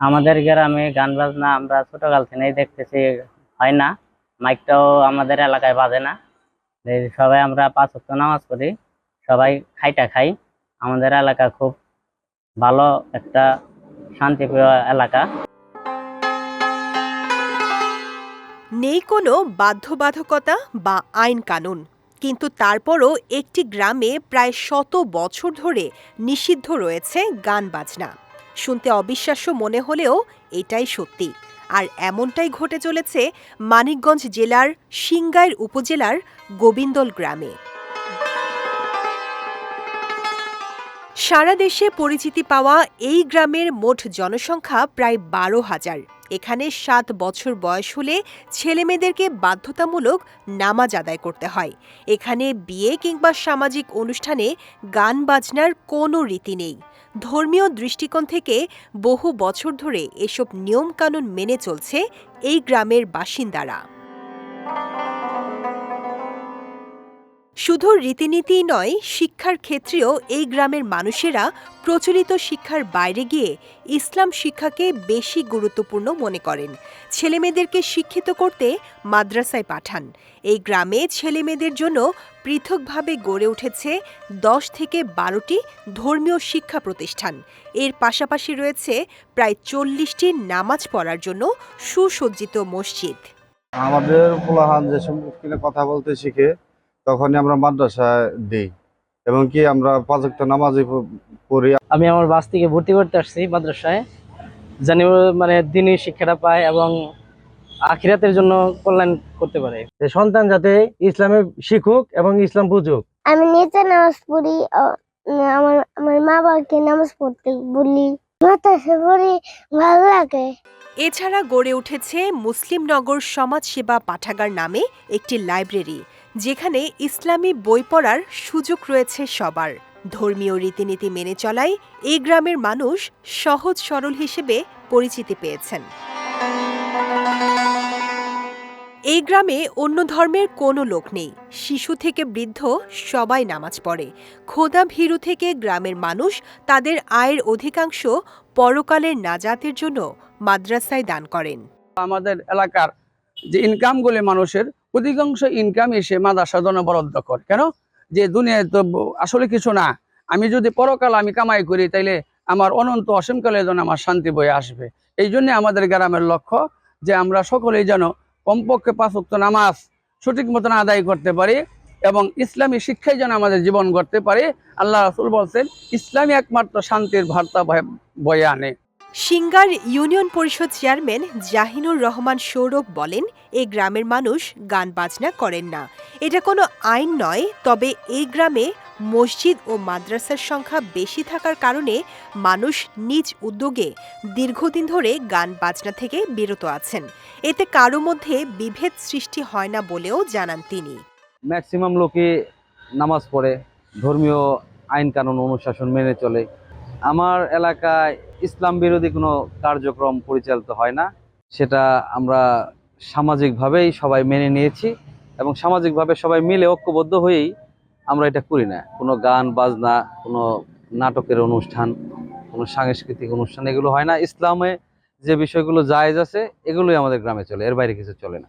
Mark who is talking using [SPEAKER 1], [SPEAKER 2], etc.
[SPEAKER 1] আমাদের গ্রামে গান বাজনা আমরা ছোটকাল থেকেই দেখতেছি, হয় না? মাইকটাও আমাদের এলাকায় বাজে না। সবাই আমরা পাঁচ ওয়াক্ত নামাজ পড়ি, সবাই খাইটা খাই। আমাদের এলাকা খুব ভালো একটা শান্তিপ্রিয় এলাকা।
[SPEAKER 2] নেই কোনো বাধ্যবাধকতা বা আইন কানুন, কিন্তু তারপরও একটি গ্রামে প্রায় শত বছর ধরে নিষিদ্ধ রয়েছে গান বাজনা। শুনতে অবিশ্বাস্য মনে হলেও এটাই সত্যি। আর এমনটাই ঘটে চলেছে মানিকগঞ্জ জেলার সিংগাইর উপজেলার গোবিন্দল গ্রামে। সারা দেশে পরিচিতি পাওয়া এই গ্রামের মোট জনসংখ্যা প্রায় বারো হাজার। এখানে সাত বছর বয়স হলে ছেলেমেয়েদেরকে বাধ্যতামূলক নামাজ আদায় করতে হয়। এখানে বিয়ে কিংবা সামাজিক অনুষ্ঠানে গান বাজনার কোনো রীতি নেই। ধর্মীয় দৃষ্টিকোণ থেকে বহু বছর ধরে এসব নিয়মকানুন মেনে চলছে এই গ্রামের বাসিন্দারা। শুধু রীতিনীতিই নয়, শিক্ষার ক্ষেত্রেও এই গ্রামের মানুষেরা প্রচলিত শিক্ষার বাইরে গিয়ে ইসলাম শিক্ষাকে বেশি গুরুত্বপূর্ণ মনে করেন। ছেলেমেয়েদেরকে শিক্ষিত করতে মাদ্রাসায় পাঠান। এই গ্রামে ছেলেমেয়েদের জন্য পৃথকভাবে গড়ে উঠেছে দশ থেকে বারোটি ধর্মীয় শিক্ষা প্রতিষ্ঠান। এর পাশাপাশি রয়েছে প্রায় চল্লিশটি নামাজ পড়ার জন্য সুসজ্জিত মসজিদ।
[SPEAKER 3] আমাদের কথা বলতে শিখে তখনই আমরা মাদ্রাসায় দিই। এবং কি আমরা পাঁচক্ত নামাজি পড়ি।
[SPEAKER 4] আমি আমার বাস থেকে ভর্তি করতে আসছি মাদ্রাসায়। জানি মানে দিনই শিক্ষাটা পায় এবং আখিরাতের জন্য কল্যাণ করতে পারে।
[SPEAKER 5] যে সন্তান যাতে ইসলামে শিখুক এবং ইসলাম বুঝুক।
[SPEAKER 6] আমি নিজে নামাজ পড়ি আমার আমার মা বাবাকে নামাজ পড়তে বলি। পড়ি ভালো লাগে।
[SPEAKER 2] এছাড়া গড়ে উঠেছে মুসলিমনগর সমাজসেবা পাঠাগার নামে একটি লাইব্রেরি। যেখানে ইসলামী বই পড়ার সুযোগ রয়েছে সবার। ধর্মীয় রীতিনীতি মেনে চলায় এই গ্রামের মানুষ সহজ সরল হিসেবে পরিচিতি পেয়েছেন। এই গ্রামে অন্য ধর্মের কোনো লোক নেই। শিশু থেকে বৃদ্ধ সবাই নামাজ পড়ে। খোদা ভীরু থেকে গ্রামের মানুষ তাদের আয়ের অধিকাংশ পরকালের নাজাতের জন্য মাদ্রাসায় দান করেন।
[SPEAKER 7] আমাদের এলাকার যে ইনকামগুলি মানুষের, অধিকাংশ ইনকাম এসে মাদ্রাসা জন্য বরাদ্দ করে। কেন? যে দুনিয়ায় তো আসলে কিছু না। আমি যদি পরকাল আমি কামাই করি, তাইলে আমার অনন্ত অসীমকালে যেন আমার শান্তি বয়ে আসবে। এই জন্য আমাদের গ্রামের লক্ষ্য যে আমরা সকলেই যেন কমপক্ষে পাঁচ ওয়াক্ত নামাজ সঠিক মতন আদায় করতে পারি এবং ইসলামী শিক্ষায় যেন আমাদের জীবন গড়তে পারে। আল্লাহ রাসুল বলছেন, ইসলামী একমাত্র শান্তির বয়ে- বয়ে আনে।
[SPEAKER 2] সিঙ্গার ইউনিয়ন পরিষদ চেয়ারম্যান জাহিনুর রহমান সৌরভ বলেন এই গ্রামের মানুষ গান বাজনা করেন না। এটা কোনো আইন নয়, তবে এই গ্রামে মসজিদ ও মাদ্রাসার সংখ্যা বেশি থাকার কারণে মানুষ নিজ উদ্যোগে দীর্ঘদিন ধরে গান বাজনা থেকে বিরত আছেন। এতে কারও মধ্যে বিভেদ সৃষ্টি হয় না বলেও জানান তিনি।
[SPEAKER 5] ম্যাক্সিমাম লোকে নামাজ পড়ে, ধর্মীয় আইন কানুন অনুশাসন মেনে চলে। আমার এলাকায় ইসলাম বিরোধী কোনো কার্যক্রম পরিচালিত হয় না। সেটা আমরা সামাজিকভাবেই সবাই মেনে নিয়েছি এবং সামাজিকভাবে সবাই মিলে ঐক্যবদ্ধ হয়েই আমরা এটা করি না। কোনো গান, বাজনা, কোনো নাটকের অনুষ্ঠান, কোনো সাংস্কৃতিক অনুষ্ঠান এগুলো হয় না। ইসলামে যে বিষয়গুলো জায়েজ আছে, এগুলোই আমাদের গ্রামে চলে, এর বাইরে কিছু চলে না।